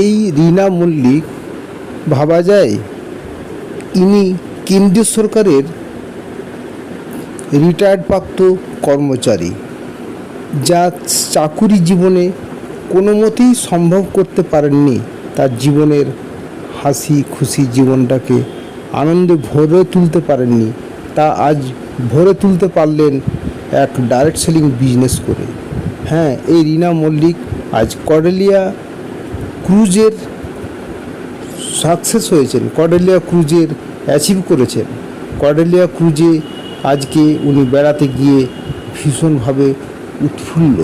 এই রীনা মল্লিক ভাবা যায়, ইনি কেন্দ্রীয় সরকারের রিটায়ার্ড প্রাপ্ত কর্মচারী, যা চাকুরি জীবনে কোনো মতেই সম্ভব করতে পারেননি। তার জীবনের হাসি খুশি জীবনটাকে আনন্দে ভরে তুলতে পারেননি। তা আজ ভরে তুলতে পারলেন এক ডাইরেক্ট সেলিং বিজনেস করে। হ্যাঁ এই রিনা মল্লিক আজ কর্ডেলিয়া ক্রুজের সাকসেস হয়েছেন। কর্ডেলিয়া ক্রুজের অ্যাচিভ করেছেন। কর্ডেলিয়া ক্রুজে আজকে উনি বেড়াতে গিয়ে ভীষণভাবে উৎফুল্ল।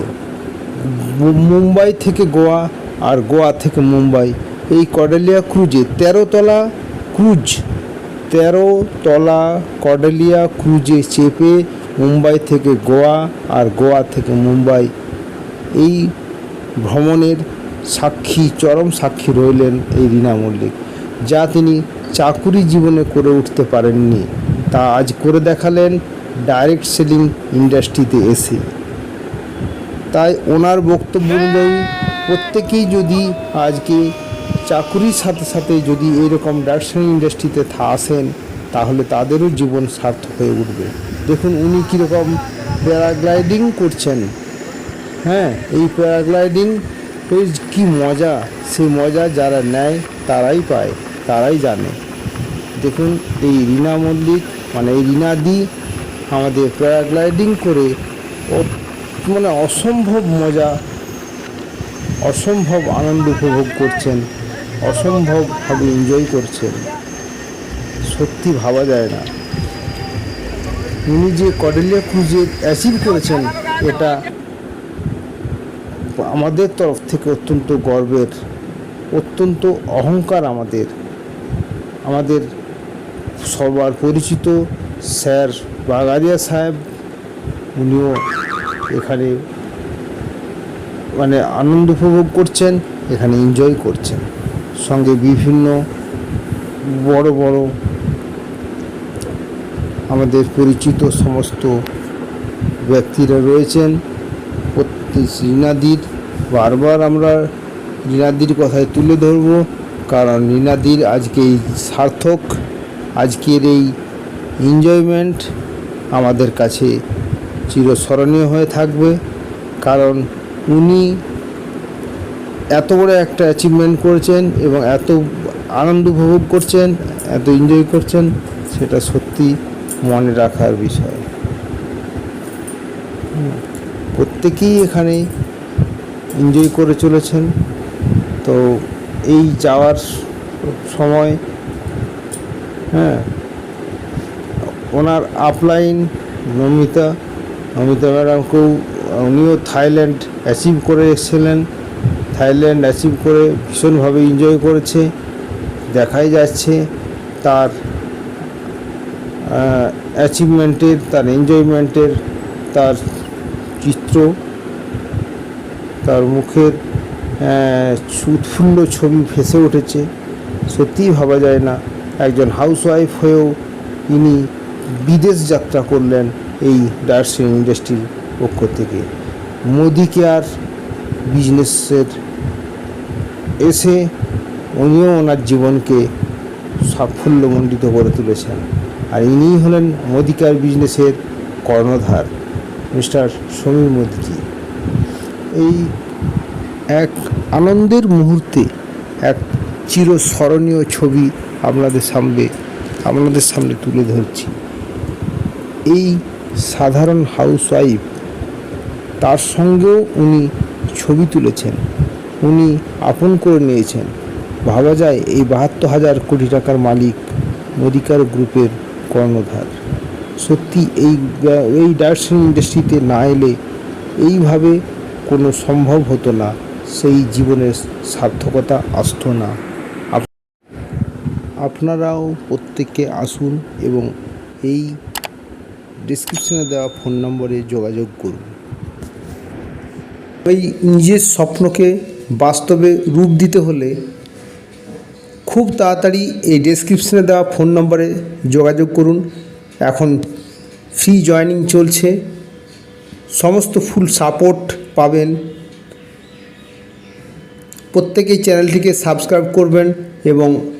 মুম্বাই থেকে গোয়া আর গোয়া থেকে মুম্বাই। এই কর্ডেলিয়া ক্রুজে তেরো তলা ক্রুজ তেরো তলা কর্ডেলিয়া ক্রুজে চেপে মুম্বাই থেকে গোয়া আর গোয়া থেকে মুম্বাই। এই ভ্রমণের সাক্ষী, চরম সাক্ষী রইলেন এই রীনা মল্লিক। যা তিনি চাকুরি জীবনে করে উঠতে পারেননি, তা আজ করে দেখালেন ডাইরেক্ট সেলিং ইন্ডাস্ট্রিতে এসে। তাই ওনার বক্তব্য অনুযায়ী, প্রত্যেকেই যদি আজকে চাকুরির সাথে সাথে যদি এরকম ডাইরেকশন ইন্ডাস্ট্রিতে আসেন, তাহলে তাদেরও জীবন সার্থক হয়ে উঠবে। দেখুন উনি কীরকম প্যারাগ্লাইডিং করছেন। হ্যাঁ এই প্যারাগ্লাইডিং কি মজা? সেই মজা যারা নেয়, তারাই পায়, তারাই জানে। দেখুন, এই রীনা মল্লিক মানে এই রীনাদি আমাদের প্যারাগ্লাইডিং করে মানে অসম্ভব মজা, অসম্ভব আনন্দ উপভোগ করছেন অসম্ভবভাবে এনজয় করছেন। সত্যি ভাবা যায় না। উনি যে কডেলিয়া ক্রুজে অ্যাচিভ করেছেন, এটা আমাদের তরফ থেকে অত্যন্ত গর্বের, অত্যন্ত অহংকার আমাদের আমাদের সবার পরিচিত স্যার বাগারিয়া সাহেব, উনিও এখানে মানে আনন্দ উপভোগ করছেন, এখানে এনজয় করছেন। সঙ্গে বিভিন্ন বড় বড় আমাদের পরিচিত সমস্ত ব্যক্তিরা রয়েছেন। রীনাদির বারবার আমরা রীনাদির কথায় তুলে ধরব। কারণ রীনাদির আজকে এই সার্থক, আজকের এই এনজয়মেন্ট আমাদের কাছে চিরস্মরণীয় হয়ে থাকবে। কারণ উনি এত বড় একটা অ্যাচিভমেন্ট করেছেন এবং এত আনন্দ উপভোগ করছেন, এত এনজয় করছেন, সেটা সত্যি মনে রাখার বিষয়। প্রত্যেকেই এখানে এনজয় করে চলেছেন। তো এই যাওয়ার সময় হ্যাঁ ওনার আপলাইন নমিতা নমিতা ম্যাডামকেও উনিও থাইল্যান্ড অ্যাচিভ করে এসেছিলেন। থাইল্যান্ড অ্যাচিভ করে ভীষণভাবে এনজয় করেছে, দেখাই যাচ্ছে তার অ্যাচিভমেন্টের তার এনজয়মেন্টের তার চিত্র, তার মুখের উৎফুল্ল ছবি ভেসে উঠেছে। সত্যিই ভাবা যায় না, একজন হাউসওয়াইফ হয়েও ইনি বিদেশ যাত্রা করলেন এই ডার্সিং ইন্ডাস্ট্রির পক্ষ থেকে। মোদি কেয়ার বিজনেসের এসে উনিও ওনার জীবনকে সাফল্যমণ্ডিত করে তুলেছেন। আর ইনিই হলেন মোদি কেয়ার বিজনেসের কর্ণধার। মিস্টার সমীর মোদিজি এই এক আনন্দের মুহূর্তে, এক চিরস্মরণীয় ছবি আপনাদের সামনে আপনাদের সামনে তুলে ধরছি। এই সাধারণ হাউসওয়াইফ, তার সঙ্গেও উনি ছবি তুলেছেন। উনি আপন করে নিয়েছেন। ভাবা যায় এই বাহাত্তর হাজার কোটি টাকার মালিক মোদিকার গ্রুপের কর্ণধার। সত্যি এই এই ডাইরেকশন ইন্ডাস্ট্রিতে না এলে এইভাবে কোনো সম্ভব হতো না। সেই জীবনের সার্থকতা আসতো না। আপনারাও প্রত্যেককে আসুন এবং এই ডিসক্রিপশনে দেওয়া ফোন নম্বরে যোগাযোগ করুন। এই নিজের স্বপ্নকে বাস্তবে রূপ দিতে হলে খুব তাড়াতাড়ি এই ডেসক্রিপশনে দেওয়া ফোন নম্বরে যোগাযোগ করুন। এখন ফ্রি জয়নিং চলছে। সমস্ত ফুল সাপোর্ট পাবেন। প্রত্যেকেই চ্যানেলটিকে সাবস্ক্রাইব করবেন এবং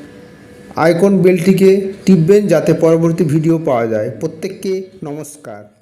আইকন বেলটিকে টিপবেন যাতে পরবর্তী ভিডিও পাওয়া যায়। প্রত্যেককে নমস্কার।